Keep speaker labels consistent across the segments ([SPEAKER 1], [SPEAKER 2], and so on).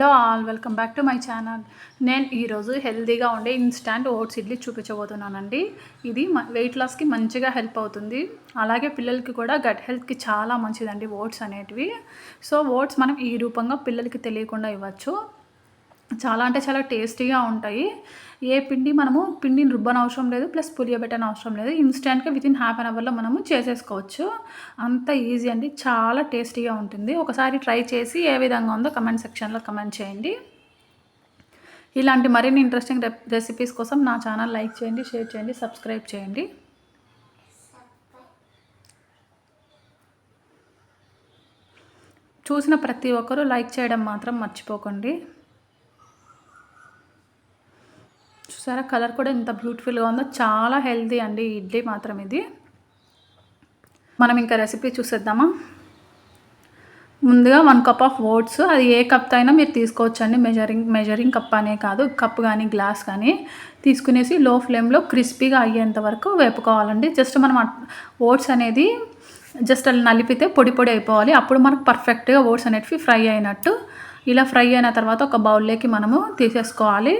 [SPEAKER 1] Hello all welcome back to my channel నేను ఈరోజు హెల్తీగా ఉండే ఇన్స్టాంట్ ఓట్స్ ఇడ్లీ చూపించబోతున్నానండి. ఇది వెయిట్ లాస్కి మంచిగా హెల్ప్ అవుతుంది. అలాగే పిల్లలకి కూడా గట్ హెల్త్కి చాలా మంచిదండి ఓట్స్ అనేటివి. సో ఓట్స్ మనం ఈ రూపంగా పిల్లలకి తెలియకుండా ఇవ్వచ్చు. చాలా అంటే చాలా టేస్టీగా ఉంటాయి. ఏ పిండి మనము పిండిని రుబ్బన అవసరం లేదు ప్లస్ పులియబెట్టని అవసరం లేదు. ఇన్స్టెంట్గా విత్ ఇన్ హాఫ్ అన్ అవర్లో మనము చేసేసుకోవచ్చు. అంత ఈజీ అండి. చాలా టేస్టీగా ఉంటుంది. ఒకసారి ట్రై చేసి ఏ విధంగా ఉందో కమెంట్ సెక్షన్లో కమెంట్ చేయండి. ఇలాంటి మరిన్ని ఇంట్రెస్టింగ్ రెసిపీస్ కోసం నా ఛానల్ లైక్ చేయండి షేర్ చేయండి సబ్స్క్రైబ్ చేయండి. చూసిన ప్రతి ఒక్కరూ లైక్ చేయడం మాత్రం మర్చిపోకండి. చూసారా? కలర్ కూడా ఎంత బ్యూటిఫుల్గా ఉందో చాలా హెల్తీ అండి ఇడ్లీ మాత్రం ఇది. మనం ఇంకా రెసిపీ చూసేద్దామా? ముందుగా వన్ కప్ ఆఫ్ ఓట్స్ అది ఏ కప్తో అయినా మీరు తీసుకోవచ్చు అండి మెజరింగ్ మెజరింగ్ కప్ అనే కాదు కప్ కానీ గ్లాస్ కానీ తీసుకునేసి లో ఫ్లేమ్లో క్రిస్పీగా అయ్యేంత వరకు వేపుకోవాలండి. జస్ట్ మనం ఓట్స్ అనేది జస్ట్ అలా నలిపితే పొడి పొడి అయిపోవాలి. అప్పుడు మనకు పర్ఫెక్ట్గా ఓట్స్ అనేటివి ఫ్రై అయినట్టు. ఇలా ఫ్రై అయిన తర్వాత ఒక బౌల్లోకి మనము తీసేసుకోవాలి.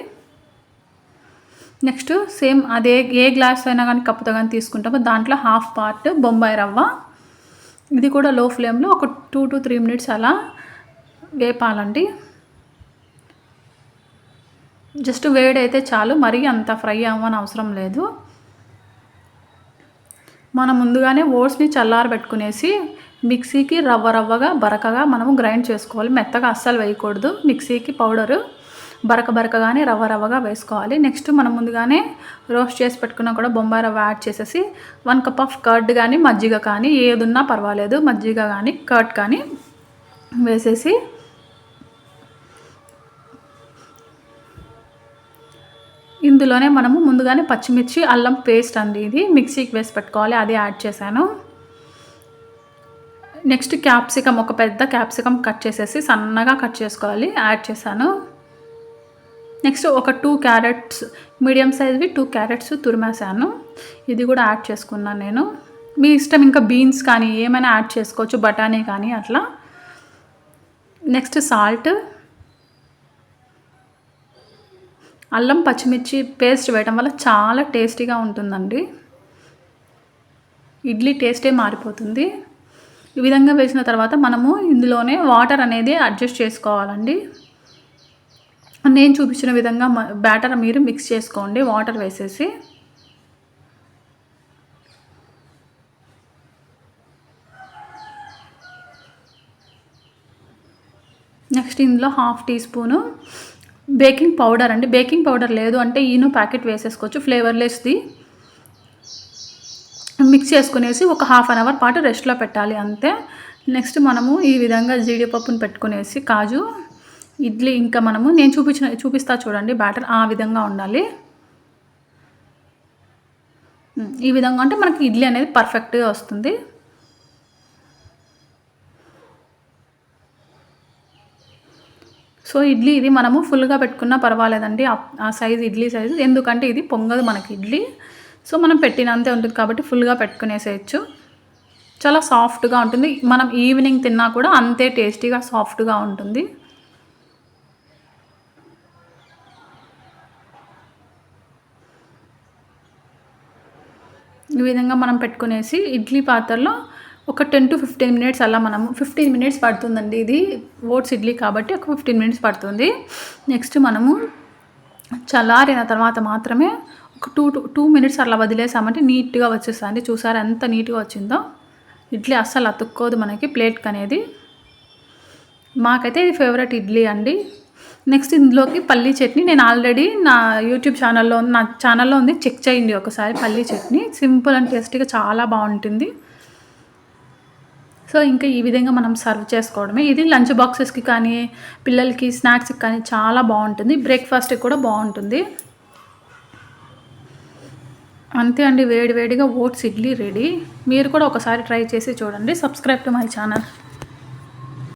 [SPEAKER 1] నెక్స్ట్ సేమ్ అదే ఏ గ్లాస్ అయినా కానీ కప్పుతో కానీ తీసుకుంటామో దాంట్లో హాఫ్ పార్ట్ బొంబాయి రవ్వ. ఇది కూడా లో ఫ్లేమ్లో ఒక టూ టు త్రీ మినిట్స్ అలా వేపాలండి. జస్ట్ వేడైతే చాలు మరీ అంత ఫ్రై అవ్వని అవసరం లేదు. మనం ముందుగానే ఓట్స్ని చల్లారబెట్టుకునేసి మిక్సీకి రవ్వ రవ్వగా బరకగా మనము గ్రైండ్ చేసుకోవాలి. మెత్తగా అస్సలు వేయకూడదు. మిక్సీకి పౌడరు. బరక బరకగానే రవ్వ రవ్వగా వేసుకోవాలి. నెక్స్ట్ మనం ముందుగానే రోస్ట్ చేసి పెట్టుకున్న కూడా బొంబాయి రవ్వ యాడ్ చేసేసి వన్ కప్ ఆఫ్ కర్డ్ కానీ మజ్జిగ కానీ ఏదున్నా పర్వాలేదు. మజ్జిగ కానీ కర్డ్ కానీ వేసేసి ఇందులోనే మనము ముందుగానే పచ్చిమిర్చి అల్లం పేస్ట్ అండి ఇది. మిక్సీకి వేసి పెట్టుకోవాలి. అది యాడ్ చేశాను. నెక్స్ట్ క్యాప్సికమ్ ఒక పెద్ద క్యాప్సికమ్ కట్ చేసేసి సన్నగా కట్ చేసుకోవాలి. యాడ్ చేశాను. నెక్స్ట్ ఒక టూ క్యారెట్స్ మీడియం సైజ్వి టూ క్యారెట్స్ తురిమేసాను ఇది కూడా యాడ్ చేసుకున్నాను నేను. మీ ఇష్టం ఇంకా బీన్స్ కానీ ఏమైనా యాడ్ చేసుకోవచ్చు బఠానీ కానీ అట్లా. Next salt. అల్లం పచ్చిమిర్చి పేస్ట్ వేయడం వల్ల చాలా టేస్టీగా ఉంటుందండి. ఇడ్లీ టేస్టే మారిపోతుంది. ఈ విధంగా వేసిన తర్వాత మనము ఇందులోనే వాటర్ అనేది అడ్జస్ట్ చేసుకోవాలండి. నేను చూపించిన విధంగా బ్యాటర్ మీరు మిక్స్ చేసుకోండి వాటర్ వేసేసి. నెక్స్ట్ ఇందులో half teaspoon baking powder అండి. బేకింగ్ పౌడర్ లేదు అంటే ఈను ప్యాకెట్ వేసేసుకోవచ్చు ఫ్లేవర్లెస్ది మిక్స్ చేసుకునేసి ఒక హాఫ్ అన్ అవర్ పాటు రెస్ట్లో పెట్టాలి అంతే. నెక్స్ట్ మనము ఈ విధంగా జీడిపప్పును పెట్టుకునేసి కాజు ఇడ్లీ ఇంకా మనము నేను చూపించిన చూపిస్తా చూడండి బ్యాటర్ ఆ విధంగా ఉండాలి. ఈ విధంగా అంటే మనకి ఇడ్లీ అనేది పర్ఫెక్ట్గా వస్తుంది. సో ఇడ్లీ ఇది మనము ఫుల్గా పెట్టుకున్నా పర్వాలేదండి. ఆ సైజ్ ఇడ్లీ సైజు ఎందుకంటే ఇది పొంగదు మనకి ఇడ్లీ. సో మనం పెట్టినంతే ఉంటుంది కాబట్టి ఫుల్గా పెట్టుకునేసేయచ్చు. చాలా సాఫ్ట్గా ఉంటుంది. మనం ఈవినింగ్ తిన్నా కూడా అంతే టేస్టీగా సాఫ్ట్గా ఉంటుంది. ఈ విధంగా మనం పెట్టుకునేసి ఇడ్లీ పాత్రలో ఒక టెన్ టు ఫిఫ్టీన్ మినిట్స్ అలా మనము ఫిఫ్టీన్ మినిట్స్ పడుతుందండి ఇది. ఓట్స్ ఇడ్లీ కాబట్టి ఒక ఫిఫ్టీన్ మినిట్స్ పడుతుంది. నెక్స్ట్ మనము చల్లారిన తర్వాత మాత్రమే ఒక టూ టూ టూ మినిట్స్ అలా వదిలేసామంటే నీట్గా వచ్చేస్తుంది చూసారా ఎంత నీట్గా వచ్చిందో. ఇడ్లీ అస్సలు అతుక్కోదు మనకి ప్లేట్కి అనేది మాకైతే ఇది ఫేవరెట్ ఇడ్లీ అండి. నెక్స్ట్ ఇందులోకి పల్లీ చట్నీ. నేను ఆల్రెడీ నా యూట్యూబ్ ఛానల్లో నా ఛానల్లో ఉంది. చెక్ చేయండి ఒకసారి పల్లీ చట్నీ. సింపుల్ అండ్ టేస్టీగా చాలా బాగుంటుంది. సో ఇంకా ఈ విధంగా మనం సర్వ్ చేసుకోవడమే. ఇది లంచ్ బాక్సెస్కి కానీ పిల్లలకి స్నాక్స్కి కానీ చాలా బాగుంటుంది. బ్రేక్ఫాస్ట్కి కూడా బాగుంటుంది. అంతే అండి. వేడి వేడిగా ఓట్స్ ఇడ్లీ రెడీ. మీరు కూడా ఒకసారి ట్రై చేసి చూడండి. Subscribe to my channel.